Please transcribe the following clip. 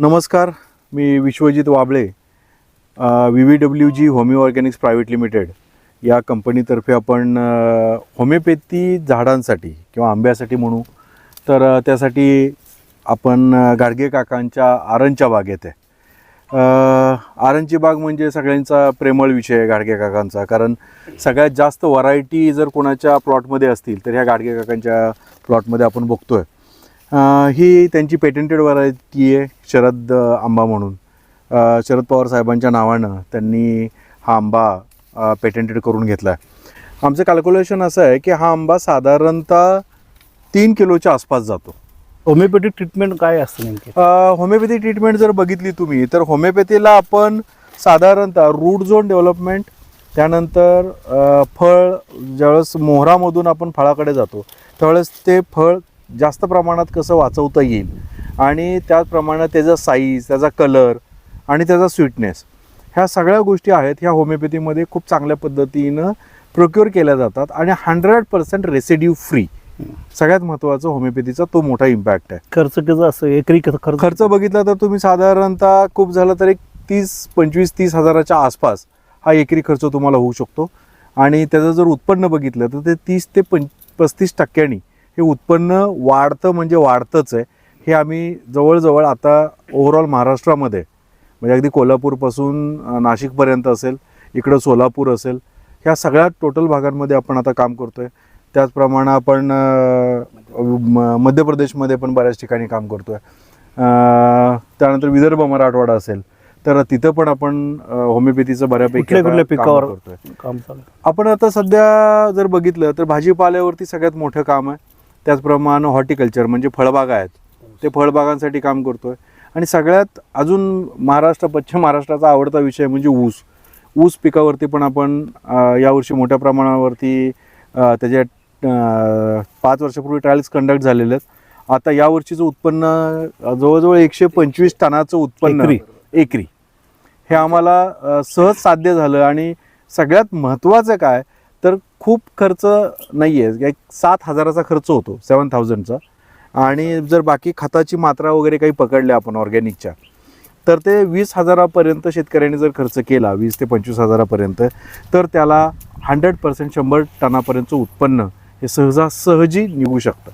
नमस्कार मी Vishwajit Wable V V W G homeo organics private limited या कंपनीतर्फे आपण होमिओपॅथी झाडांसाठी किंवा आंब्यासाठी म्हणू तर त्यासाठी आपण गाडगे काकांच्या आरणच्या बागेत आहे आरणची बाग म्हणजे सगळ्यांचा प्रेमळ विषय आहे गाडगे काकांचा कारण सगळ्यात जास्त व्हरायटी जर कोणाच्या प्लॉटमध्ये असतील तर ह्या गाडगे काकांच्या प्लॉटमध्ये आपण बघतो आहे ही त्यांची पेटंटेड व्हरायटी आहे शरद आंबा म्हणून. शरद पवार साहेबांच्या नावानं त्यांनी हा आंबा पेटंटेड करून घेतला आहे आमचं कॅल्क्युलेशन असं आहे की हा आंबा साधारणतः तीन किलोच्या आसपास जातो. होमिओपॅथिक ट्रीटमेंट काय असतं नेमके? होमिओपॅथी ट्रीटमेंट जर बघितली तुम्ही तर होमिओपॅथीला आपण साधारणतः रूट झोन डेव्हलपमेंट त्यानंतर फळ ज्यावेळेस मोहरामधून आपण फळाकडे जातो त्यावेळेस ते फळ जास्त प्रमाणात कसं वाचवता येईल? आणि त्याचप्रमाणे त्याचा साईज त्याचा कलर आणि त्याचा स्वीटनेस ह्या सगळ्या गोष्टी आहेत ह्या होमिओपॅथीमध्ये खूप चांगल्या पद्धतीनं प्रोक्युअर केल्या जातात आणि हंड्रेड पर्सेंट रेसिड्यू फ्री सगळ्यात महत्त्वाचं होमिओपॅथीचा तो मोठा इम्पॅक्ट आहे. खर्च किती असं एकरी खर्च? खर्च बघितला तर तुम्ही साधारणतः खूप झालं तर एक तीस पंचवीस तीस हजाराच्या आसपास हा एकरी खर्च तुम्हाला होऊ शकतो. आणि त्याचं जर उत्पन्न बघितलं तर ते तीस ते पं पस्तीस टक्क्यांनी हे उत्पन्न वाढतं म्हणजे वाढतंच आहे. हे आम्ही जवळजवळ आता ओव्हरऑल महाराष्ट्रामध्ये म्हणजे अगदी कोल्हापूरपासून नाशिकपर्यंत असेल इकडं सोलापूर असेल ह्या सगळ्या टोटल भागांमध्ये आपण आता काम करतोय. त्याचप्रमाणे आपण मध्य प्रदेशमध्ये पण बऱ्याच ठिकाणी काम करतोय. अं, त्यानंतर विदर्भ मराठवाडा असेल तर तिथं पण आपण होमिओपॅथीचं बऱ्यापैकी कुठल्या पिकावर करतोय. आहे? आपण आता सध्या जर बघितलं तर भाजीपाल्यावरती सगळ्यात मोठं काम आहे. त्याचप्रमाणे हॉर्टिकल्चर म्हणजे फळबागा आहेत. ते फळबागांसाठी काम करतोय. आणि सगळ्यात अजून महाराष्ट्र पश्चिम महाराष्ट्राचा आवडता विषय म्हणजे ऊस. ऊस पिकावरती पण आपण यावर्षी मोठ्या प्रमाणावरती त्याच्या पाच वर्षापूर्वी ट्रायल्स कंडक्ट झालेले आहेत. आता यावर्षीचं उत्पन्न जवळजवळ एकशे पंचवीस टनाचं उत्पन्न एकरी? हे आम्हाला सहज साध्य झालं आणि सगळ्यात महत्त्वाचं काय तर खूप खर्च नाही आहे एक सात हजाराचा खर्च होतो सेवन थाउजंडचा आणि जर बाकी खताची मात्रा वगैरे काही पकडल्या आपण ऑर्गॅनिकच्या तर ते वीस हजारापर्यंत शेतकऱ्यांनी जर खर्च केला वीस ते पंचवीस हजारापर्यंत तर त्याला हंड्रेड पर्सेंट शंभर टनापर्यंतचं उत्पन्न हे सहजासहजी निघू शकतं.